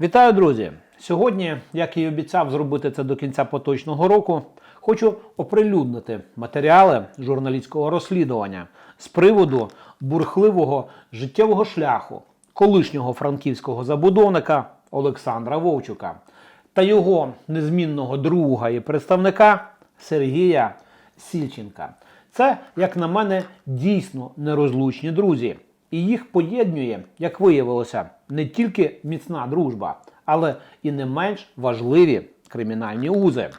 Вітаю, друзі! Сьогодні, як і обіцяв зробити це до кінця поточного року, хочу оприлюднити матеріали журналістського розслідування з приводу бурхливого життєвого шляху колишнього франківського забудовника Олександра Вовчука та його незмінного друга і представника Сергія Сільченка. Це, як на мене, дійсно нерозлучні друзі. І їх поєднує, як виявилося, не тільки міцна дружба, але і не менш важливі кримінальні узи.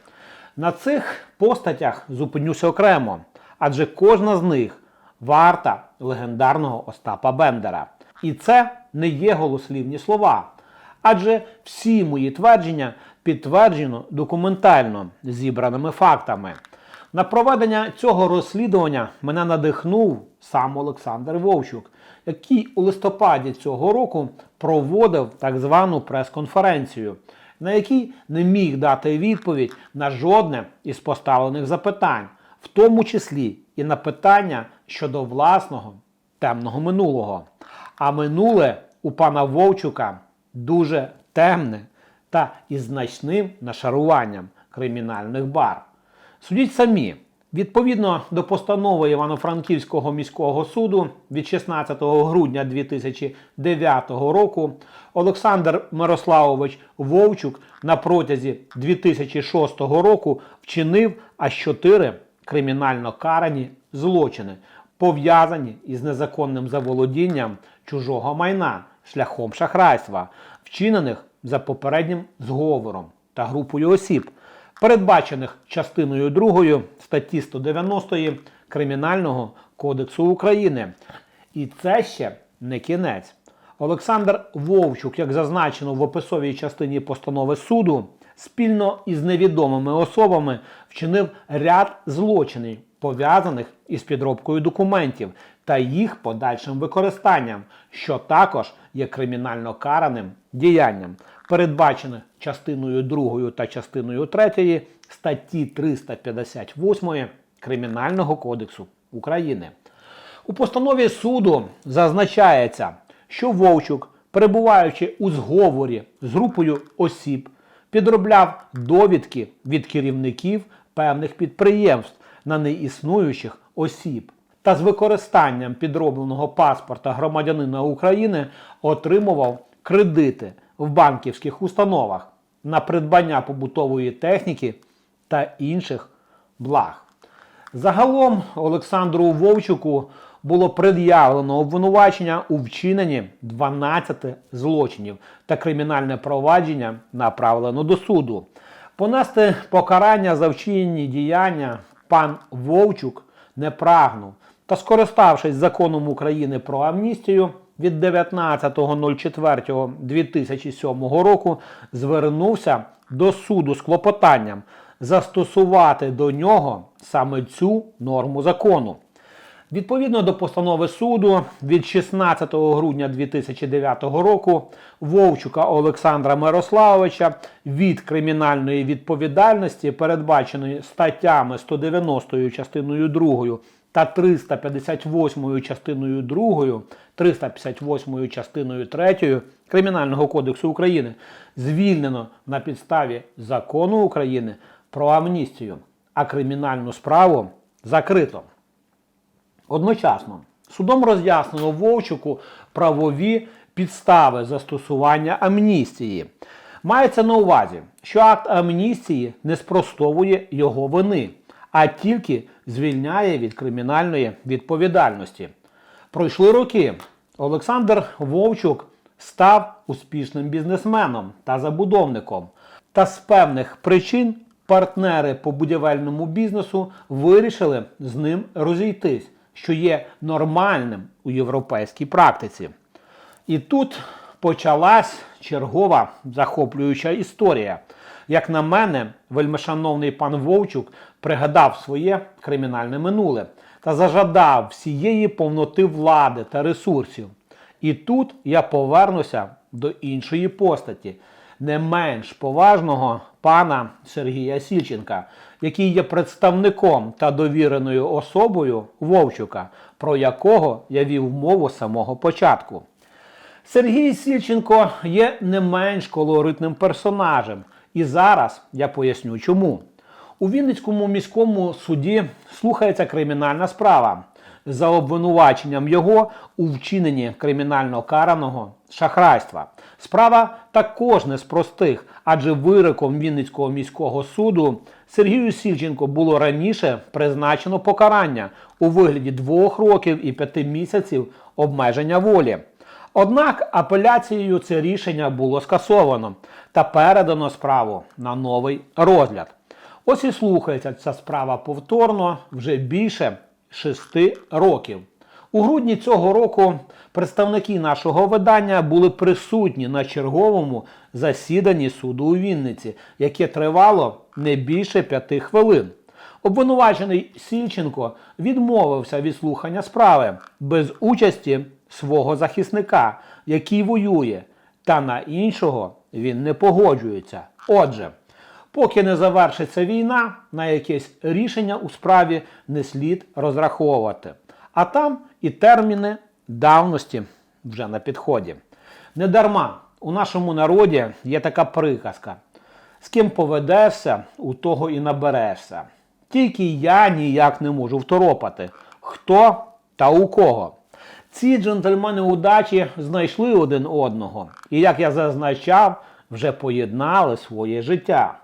На цих постатях зупинюся окремо, адже кожна з них варта легендарного Остапа Бендера. І це не є голослівні слова. Адже всі мої твердження підтверджено документально зібраними фактами. На проведення цього розслідування мене надихнув сам Олександр Вовчук, який у листопаді цього року проводив так звану прес-конференцію, на якій не міг дати відповідь на жодне із поставлених запитань, в тому числі і на питання щодо власного темного минулого. А минуле у пана Вовчука дуже темне та із значним нашаруванням кримінальних бар. Судіть самі. Відповідно до постанови Івано-Франківського міського суду від 16 грудня 2009 року Олександр Мирославович Вовчук на протязі 2006 року вчинив аж чотири кримінально карані злочини, пов'язані із незаконним заволодінням чужого майна шляхом шахрайства, вчинених за попереднім зговором та групою осіб передбачених частиною 2 статті 190 Кримінального кодексу України. І це ще не кінець. Олександр Вовчук, як зазначено в описовій частині постанови суду, спільно із невідомими особами вчинив ряд злочинів, пов'язаних із підробкою документів та їх подальшим використанням, що також є кримінально караним діянням, передбачене частиною 2 та частиною 3 статті 358 Кримінального кодексу України. У постанові суду зазначається, що Вовчук, перебуваючи у зговорі з групою осіб, підробляв довідки від керівників певних підприємств на неіснуючих осіб та з використанням підробленого паспорта громадянина України отримував кредити в банківських установах на придбання побутової техніки та інших благ. Загалом Олександру Вовчуку було пред'явлено обвинувачення у вчиненні 12 злочинів та кримінальне провадження направлено до суду. Понести покарання за вчинені діяння пан Вовчук не прагнув та, скориставшись законом України про амністію від 19.04.2007 року, звернувся до суду з клопотанням застосувати до нього саме цю норму закону. Відповідно до постанови суду від 16 грудня 2009 року Вовчука Олександра Мирославовича від кримінальної відповідальності, передбаченої статтями 190 частиною 2 та 358 частиною 2, 358 частиною 3 Кримінального кодексу України звільнено на підставі закону України про амністію, а кримінальну справу закрито. Одночасно судом роз'яснено Вовчуку правові підстави застосування амністії. Мається на увазі, що акт амністії не спростовує його вини, а тільки звільняє від кримінальної відповідальності. Пройшли роки. Олександр Вовчук став успішним бізнесменом та забудовником. Та з певних причин партнери по будівельному бізнесу вирішили з ним розійтись, що є нормальним у європейській практиці. І тут почалась чергова захоплююча історія. Як на мене, вельмишановний пан Вовчук пригадав своє кримінальне минуле та зажадав всієї повноти влади та ресурсів. І тут я повернуся до іншої постаті, не менш поважного пана Сергія Сільченка, який є представником та довіреною особою Вовчука, про якого я вів мову з самого початку. Сергій Сільченко є не менш колоритним персонажем, і зараз я поясню чому. У Вінницькому міському суді слухається кримінальна справа за обвинуваченням його у вчиненні кримінально караного шахрайства. Справа також не з простих, адже вироком Вінницького міського суду Сергію Сільченко було раніше призначено покарання у вигляді двох років і п'яти місяців обмеження волі. Однак апеляцією це рішення було скасовано та передано справу на новий розгляд. Ось і слухається ця справа повторно вже більше шести років. У грудні цього року представники нашого видання були присутні на черговому засіданні суду у Вінниці, яке тривало не більше п'яти хвилин. Обвинувачений Сільченко відмовився від слухання справи без участі свого захисника, який воює, та на іншого він не погоджується. Отже, поки не завершиться війна, на якесь рішення у справі не слід розраховувати. А там і терміни давності вже на підході. Недарма у нашому народі є така приказка: з ким поведешся, у того і наберешся. Тільки я ніяк не можу второпати, хто та у кого. Ці джентльмени удачі знайшли один одного, і, як я зазначав, вже поєднали своє життя.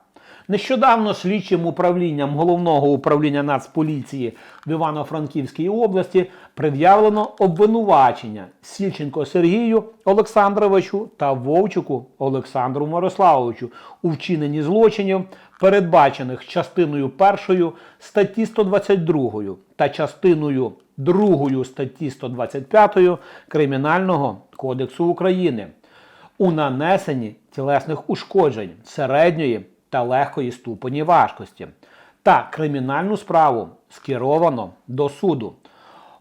Нещодавно слідчим управлінням головного управління Нацполіції в Івано-Франківській області пред'явлено обвинувачення Сільченко Сергію Олександровичу та Вовчуку Олександру Мирославовичу у вчиненні злочинів, передбачених частиною 1 статті 122 та частиною 2 статті 125 Кримінального кодексу України у нанесенні тілесних ушкоджень середньої та легкої ступені важкості. Та кримінальну справу скеровано до суду.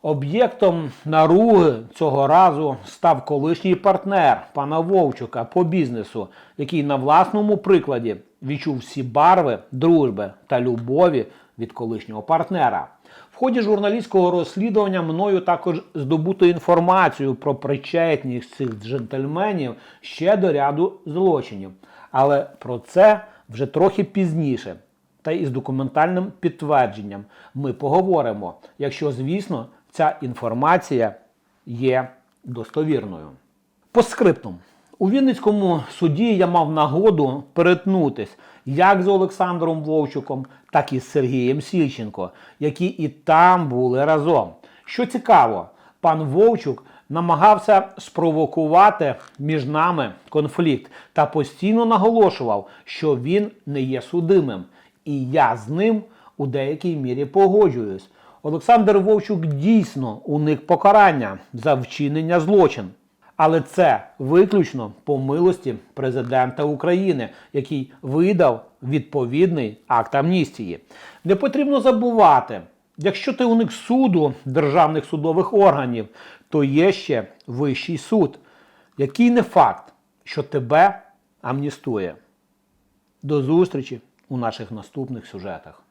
Об'єктом наруги цього разу став колишній партнер пана Вовчука по бізнесу, який на власному прикладі відчув всі барви дружби та любові від колишнього партнера. В ході журналістського розслідування мною також здобуто інформацію про причетність цих джентльменів ще до ряду злочинів. Але про це вже трохи пізніше. Та із документальним підтвердженням ми поговоримо, якщо, звісно, ця інформація є достовірною. По скриптум. У Вінницькому суді я мав нагоду перетнутись як з Олександром Вовчуком, так і з Сергієм Сільченко, які і там були разом. Що цікаво, пан Вовчук намагався спровокувати між нами конфлікт та постійно наголошував, що він не є судимим, і я з ним у деякій мірі погоджуюсь. Олександр Вовчук дійсно уник покарання за вчинення злочин. Але це виключно по милості президента України, який видав відповідний акт амністії. Не потрібно забувати, якщо ти уник суду державних судових органів, то є ще вищий суд, який не факт, що тебе амністує. До зустрічі у наших наступних сюжетах.